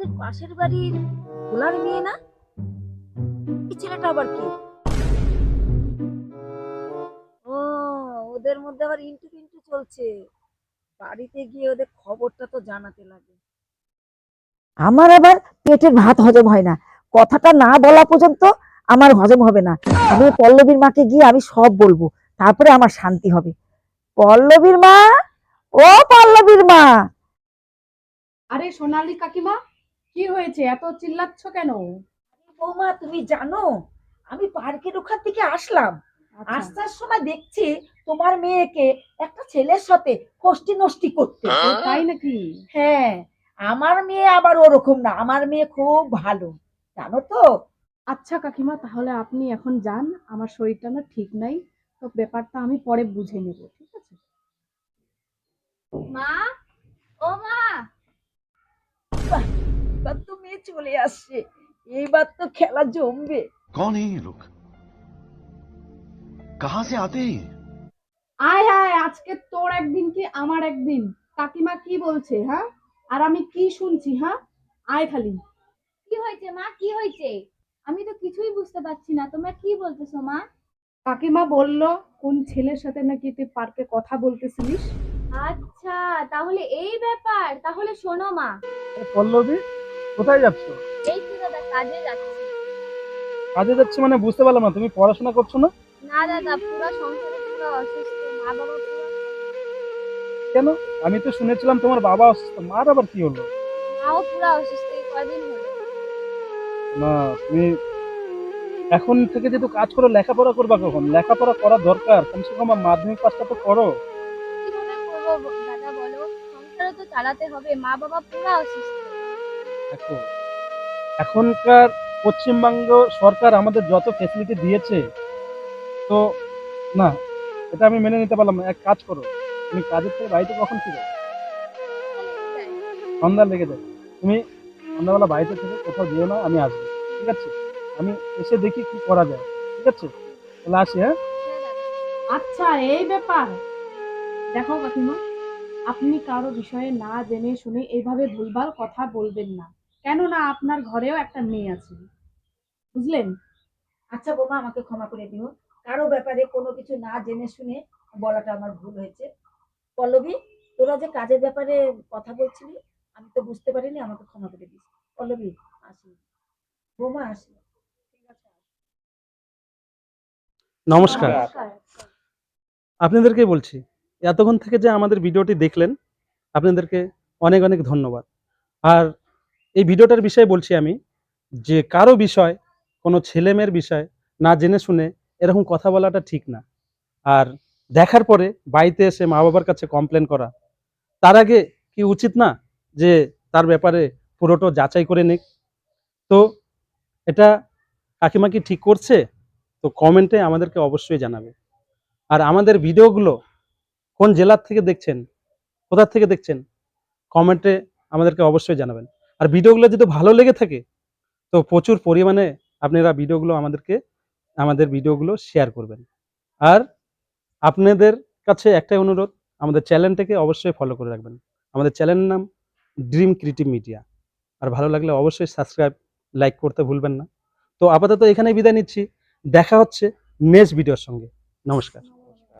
আমাদের পাশের বাড়ির ভোলার মেয়ে না? এই ছেলেটা আবার কি? ও ওদের মধ্যে আবার ইন্টু পিন্টু চলছে। বাড়িতে গিয়ে ওদের খবরটা তো জানাতে লাগে। আমার আবার পেটের ভাত হজম হয় না। কথাটা না বলা পর্যন্ত আমার হজম হবে না। আমি পল্লবীর মাকে গিয়ে আমি সব বলব। তারপরে আমার শান্তি হবে। পল্লবীর মা? ও পল্লবীর মা! আরে সোনালি কাকিমা কি হয়েছে? এত চিল্লাচ্ছ কেন? বৌমা তুমি জানো আমি পার্কের ওখান থেকে আসলাম। আচ্ছা। আসার সময় দেখছি তোমার মেয়েকে একটা ছেলের সাথে কষ্টি নষ্টি করতে। তাই নাকি? হ্যাঁ আমার মেয়ে আবার ওরকম না আমার মেয়ে খুব ভালো জানো তো। আচ্ছা কাকিমা তাহলে আপনি এখন যান আমার শরীরটা না ঠিক নাই তো ব্যাপারটা আমি পরে বুঝে নেব ঠিক আছে? মা ও মা এবার তো মেয়ে চলে আসছে এইবার তো খেলা জমবে कौन है ये लोग कहां से आते हैं ये? আয় আয় আজকে তোর একদিন কি আমার একদিন কাকিমা কি বলছে হ্যাঁ আর আমি কি শুনছি হ্যাঁ আয় খালি কি হয়েছে মা কি হয়েছে আমি তো কিছুই বুঝতে পারছি না তোমরা কি বলতেছো মা কাকিমা বলল কোন ছেলের সাথে নাকি তুই পার্কে কথা বলতেছিলিস আচ্ছা তাহলে এই ব্যাপার তাহলে শোনো মা পল্লবী কোথায় যাচ্ছ? এই তো দাদা কাজে যাচ্ছি। কাজে যাচ্ছ মানে বুঝতে পারলাম না তুমি পড়াশোনা করছ না? না দাদা পুরো সংসারে পুরো অসুস্থ মা বাবা কেন? আমি তো শুনেছিলাম তোমার বাবা অসুস্থ মার আবার কি হলো? মাও পুরো অসুস্থ কদিন হলো। না তুমি এখন থেকে যেহেতু কাজ করো লেখাপড়া করবা কখন? লেখাপড়া করা দরকার কমসে কম মাধ্যমিক পাসটা তো করো। কীভাবে করব দাদা বলো? সংসারে তো চালাতে হবে মা বাবা পুরো অসুস্থ। দেখো, এখনকার পশ্চিমবঙ্গ সরকার আমাদের যত ফেসিলিটি দিয়েছে, তো না, এটা আমি মেনে নিতে পারলাম এক কাজ করো, তুমি কাজের থেকে বাড়িতে কখন ফিরো? সন্ধ্যা লেগে যায় তুমি সন্ধ্যাবেলা বাড়িতে থেকে কোথাও যেও না, আমি আসব, ঠিক আছে? আমি এসে দেখি কি করা যায়, ঠিক আছে? তাহলে আসি হ্যাঁ? আচ্ছা এই ব্যাপার। দেখো কাকিমা, আপনি কারও বিষয়ে না জেনে শুনে এইভাবে ভুলভাল কথা বলবেন না। কেননা আপনার ঘরেও একটা মেয়ে আছে। বুঝলেন? আচ্ছা বোমা আমাকে ক্ষমা করে দিও। কারও ব্যাপারে কোনো কিছু না জেনে শুনে বলাটা আমার ভুল হয়েছে। পল্লবী তোরা যে কাজের ব্যাপারে কথা বলছিলি আমি তো বুঝতে পারিনি আমাকে ক্ষমা করে দিস। পল্লবী আসি। বোমা আসি। ঠিক আছে নমস্কার। আপনাদেরকে বলছি এতক্ষণ থেকে যে আমাদের ভিডিওটি দেখলেন আপনাদেরকে অনেক অনেক ধন্যবাদ। আর এই ভিডিওটার বিষয়ে বলছি আমি যে কারও বিষয়, কোনো ছেলেমেয়ের বিষয় না জেনে শুনে এরকম কথা বলাটা ঠিক না। আর দেখার পরে বাড়িতে এসে মা বাবার কাছে কমপ্লেন করা, তার আগে কি উচিত না যে তার ব্যাপারে পুরোটা যাচাই করে নিক? তো এটা কাকিমা কি ঠিক করছে? তো কমেন্টে আমাদেরকে অবশ্যই জানাবে। আর আমাদের ভিডিওগুলো কোন জেলার থেকে দেখছেন, কোথার থেকে দেখছেন কমেন্টে আমাদেরকে অবশ্যই জানাবেন। আর ভিডিওগুলো যদি ভালো লেগে থাকে, তো প্রচুর পরিমাণে আপনারা ভিডিওগুলো আমাদেরকে, আমাদের ভিডিওগুলো শেয়ার করবেন। আর আপনাদের কাছে একটাই অনুরোধ, আমাদের চ্যানেলটাকে অবশ্যই ফলো করে রাখবেন। আমাদের চ্যানেলের নাম ড্রিম ক্রিয়েটিভ মিডিয়া আর ভালো লাগলে অবশ্যই সাবস্ক্রাইব লাইক করতে ভুলবেন না। তো আপাতত এখানেই বিদায় নিচ্ছি। দেখা হচ্ছে নেক্সট ভিডিওর সঙ্গে। নমস্কার।